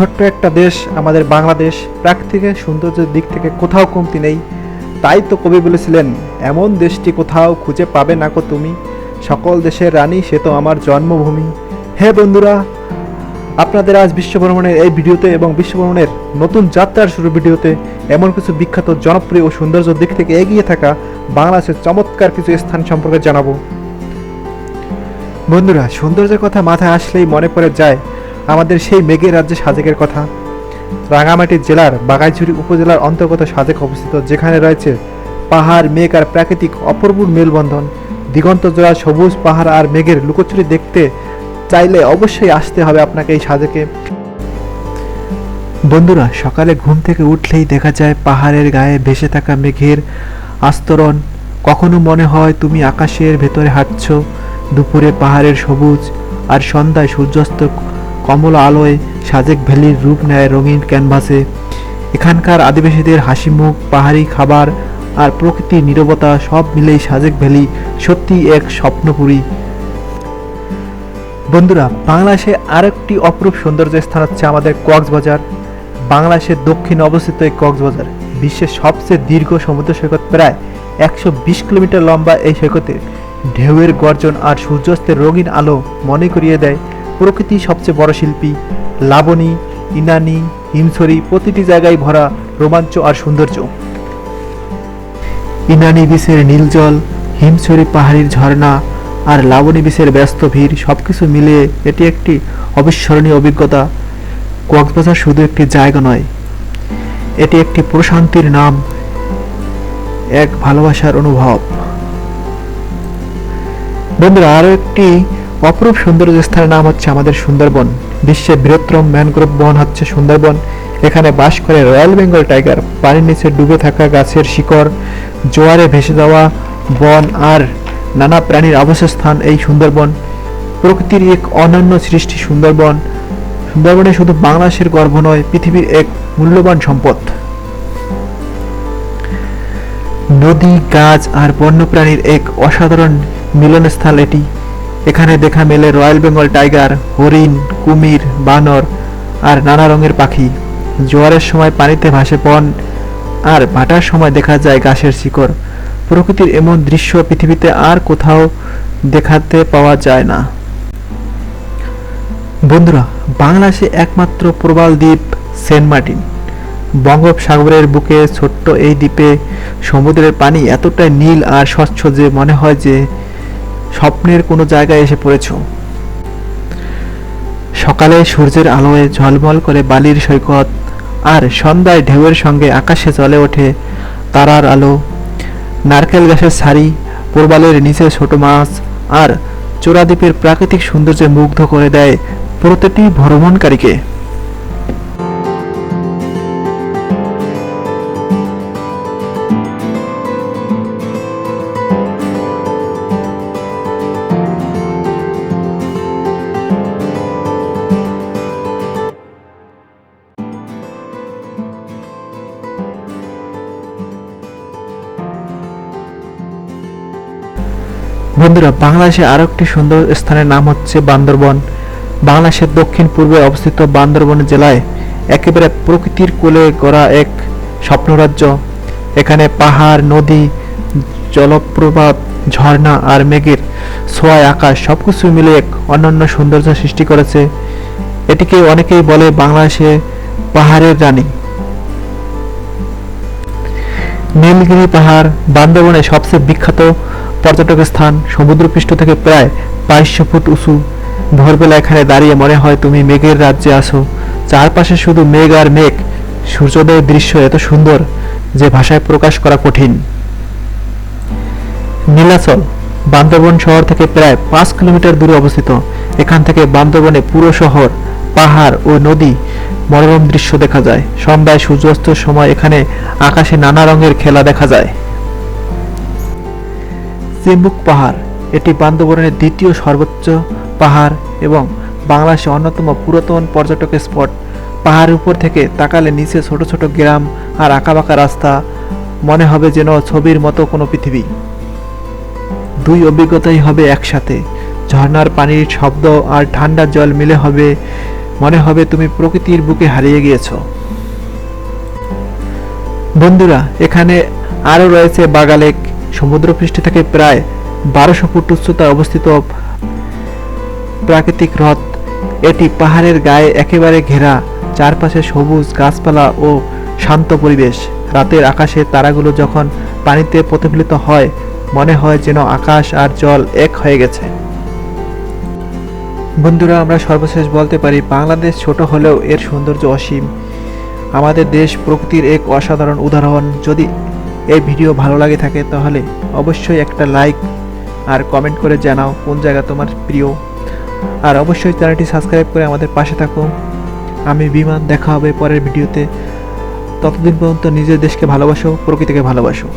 ছোট্ট একটা দেশ, আমাদের বাংলাদেশ প্রাকৃতিক সৌন্দর্যের দিক থেকে কোথাও কমতি নেই। তাই তো কবি বলেছিলেন, এমন দেশটি কোথাও খুঁজে পাবে না কো তুমি। সকল দেশের রানী, সে তো আমার জন্মভূমি। হে বন্ধুরা, আপনাদের আজ বিশ্বভ্রমণের এই ভিডিওতে এবং বিশ্বভ্রমণের নতুন যাত্রার শুরু ভিডিওতে এমন কিছু বিখ্যাত, জনপ্রিয় ও সৌন্দর্য দিক থেকে এগিয়ে থাকা বাংলাদেশের চমৎকার কিছু স্থান সম্পর্কে জানাব। বন্ধুরা, সৌন্দর্যের কথা মাথায় আসলেই মনে পড়ে যায় আমাদের সেই মেঘের রাজ্যে সাজেকের কথা। রাঙামাটি জেলার বাগাইছড়ি উপজেলার অন্তর্গত সাজেক অবস্থিত, যেখানে রয়েছে পাহাড়, মেঘ আর প্রাকৃতিক অপূর্ব মেলবন্ধন। দিগন্ত জোড়া সবুজ পাহাড় আর মেঘের লুকোচুরি দেখতে চাইলে অবশ্যই আসতে হবে আপনাকে এই সাজেকে। বন্ধুরা, সকালে ঘুম থেকে উঠলেই দেখা যায় পাহাড়ের গায়ে ভেসে থাকা মেঘের আস্তরণ। কখনো মনে হয় তুমি আকাশের ভেতরে হাঁটছ, দুপুরে পাহাড়ের সবুজ আর সন্ধ্যায় সূর্যাস্ত কমল আলোয় সাজেক ভ্যালির রূপ নেয় রঙিন ক্যানভাসে। এখানকার আদিবাসীদের হাসি মুখ পাহাড়ি খাবার আর প্রকৃতির নীরবতা সব মিলেই সাজেক ভ্যালি সত্যি এক স্বপ্নপুরী। বন্ধুরা, বাংলাদেশে আরেকটি অপরূপ সৌন্দর্য স্থান হচ্ছে আমাদের কক্সবাজার। বাংলাদেশের দক্ষিণে অবস্থিত এই কক্সবাজার, বিশ্বের সবচেয়ে দীর্ঘ সমুদ্র সৈকত প্রায় একশো বিশ কিলোমিটার লম্বা এই সৈকতে ঢেউয়ের গর্জন আর সূর্যাস্তের রঙিন আলো মনে করিয়ে দেয় প্রকৃতি সবচেয়ে বড় শিল্পী, লাবণী, ইনানি, হিমছড়ি, প্রতিটি জায়গায় ভরা রোমাঞ্চ আর সৌন্দর্য। ইনানি বিচের নীলজল হিমছড়ি পাহাড়ির ঝর্ণা আর লাবণী বিচের ব্যস্ত ভিড় সবকিছু মিলিয়ে এটি একটি অবিস্মরণীয় অভিজ্ঞতা। কক্সবাজার শুধু একটি জায়গা নয়, এটি একটি প্রশান্তির নাম, এক ভালোবাসার অনুভব। বন্ধুরা, আরও একটি অপরূপ সৌন্দর্য স্থানের নাম হচ্ছে আমাদের সুন্দরবন। বিশ্বের বৃহত্তম ম্যানগ্রোভ বন হচ্ছে সুন্দরবন। এখানে বাস করে রয়্যাল বেঙ্গল টাইগার, পানির নিচে ডুবে থাকা গাছের শিকড়, জোয়ারে ভেসে যাওয়া বন আর নানা প্রাণীর আবাসস্থান এই সুন্দরবন। প্রকৃতির এক অনন্য সৃষ্টি সুন্দরবন। সুন্দরবনে শুধু বাংলাদেশের গর্ব নয়, পৃথিবীর এক মূল্যবান সম্পদ। নদী, গাছ আর বন্যপ্রাণীর এক অসাধারণ মিলনস্থল এটি। এখানে দেখা মেলে রয়্যাল বেঙ্গল টাইগার, হরিণ, কুমির, বানর আর নানা রঙের পাখি। জোয়ারের সময় পানিতে ভাসে বন আর ভাটার সময় দেখা যায় গাছের শিকড়। প্রকৃতির এমন দৃশ্য পৃথিবীতে আর কোথাও দেখাতে পাওয়া যায় না। বন্ধুরা, বাংলাদেশে একমাত্র প্রবাল দ্বীপ সেন্ট মার্টিন। বঙ্গোপসাগরের বুকে ছোট্ট এই দ্বীপে সমুদ্রের পানি এতটাই নীল আর স্বচ্ছ যে মনে হয় যে স্বপ্নের কোনো জায়গায় এসে পড়েছ? সকালে সূর্যের আলোয় ঝলমল করে বালির সৈকত আর সন্ধ্যায় ঢেউয়ের সঙ্গে আকাশে জ্বলে ওঠে তারার আলো। নারকেল গাছের সারি, প্রবালের নিচে ছোট মাছ আর চোরাদ্বীপের প্রাকৃতিক সৌন্দর্যে মুগ্ধ করে দেয় প্রতিটি ভ্রমণকারীকে। বন্ধুরা বাংলাদেশে আরও একটি সুন্দর স্থানের নাম হচ্ছে বান্দরবন। বাংলাদেশের দক্ষিণ পূর্বে অবস্থিত বান্দরবন জেলায় একেবারে প্রকৃতির কোলে গড়া এক স্বপ্নরাজ্য। এখানে পাহাড়, নদী, জলপ্রপাত, ঝর্ণা আর মেঘের ছোঁয়ায় আকাশ সবকিছু মিলে এক অনন্য সৌন্দর্য সৃষ্টি করেছে। এটিকে অনেকেই বলে বাংলাদেশে পাহাড়ের রানী। নীলগিরি পাহাড় বান্দরবনের সবচেয়ে বিখ্যাত পর্যটক স্থান সমুদ্রপৃষ্ঠ থেকে প্রায় বাইশশো ফুট উঁচু। ভোরবেলা এখানে দাঁড়িয়ে মনে হয় তুমি মেঘের রাজ্যে আসো চারপাশে শুধু মেঘ আর মেঘ। সূর্যোদয়ের দৃশ্য এত সুন্দর যে ভাষায় প্রকাশ করা কঠিন। নীলাচল, বান্দরবন শহর থেকে প্রায় পাঁচ কিলোমিটার দূরে অবস্থিত। এখান থেকে বান্দরবনে পুরো শহর, পাহাড় ও নদী মনোরম দৃশ্য দেখা যায়। সন্ধ্যায় সূর্যাস্তের সময় এখানে আকাশে নানা রঙের খেলা দেখা যায়। চেম্বুক পাহাড়, এটি বান্দরবনের দ্বিতীয় সর্বোচ্চ পাহাড় এবং বাংলাদেশের অন্যতম পুরাতন পর্যটক স্পট। পাহাড়ের উপর থেকে তাকালে নিচে ছোট ছোট গ্রাম আর আঁকাবাঁকা রাস্তা, মনে হবে যেন ছবির মতো কোনো পৃথিবী। দুই অভিজ্ঞতাই হবে একসাথে। ঝর্ণার পানির শব্দ আর ঠান্ডা জল মিলে হবে, মনে হবে তুমি প্রকৃতির বুকে হারিয়ে গিয়েছো। বন্ধুরা, এখানে আরও রয়েছে বাগালেক। সমুদ্রপৃষ্ঠ থেকে প্রায় বারোশো ফুট উচ্চতায় অবস্থিত প্রাকৃতিক হ্রদ। এটি পাহাড়ের গায়ে একেবারে ঘেরা, চারপাশে সবুজ গাছপালা ও শান্ত পরিবেশ। রাতের আকাশে তারাগুলো যখন পানিতে প্রতিফলিত হয়, মনে হয় যেন আকাশ আর জল এক হয়ে গেছে। বন্ধুরা, আমরা সর্বশেষ বলতে পারি, বাংলাদেশ ছোট হলেও এর সৌন্দর্য অসীম। আমাদের দেশ প্রকৃতির এক অসাধারণ উদাহরণ। যদি এই ভিডিও ভালো লাগে থাকে তাহলে অবশ্যই একটা লাইক আর কমেন্ট করে জানাও কোন জায়গা তোমার প্রিয়। আর অবশ্যই চ্যানেলটি সাবস্ক্রাইব করে আমাদের পাশে থাকো। আমি বিমান, দেখা হবে পরের ভিডিওতে। ততদিন পর্যন্ত নিজের দেশকে ভালোবাসো, প্রকৃতিকে ভালোবাসো।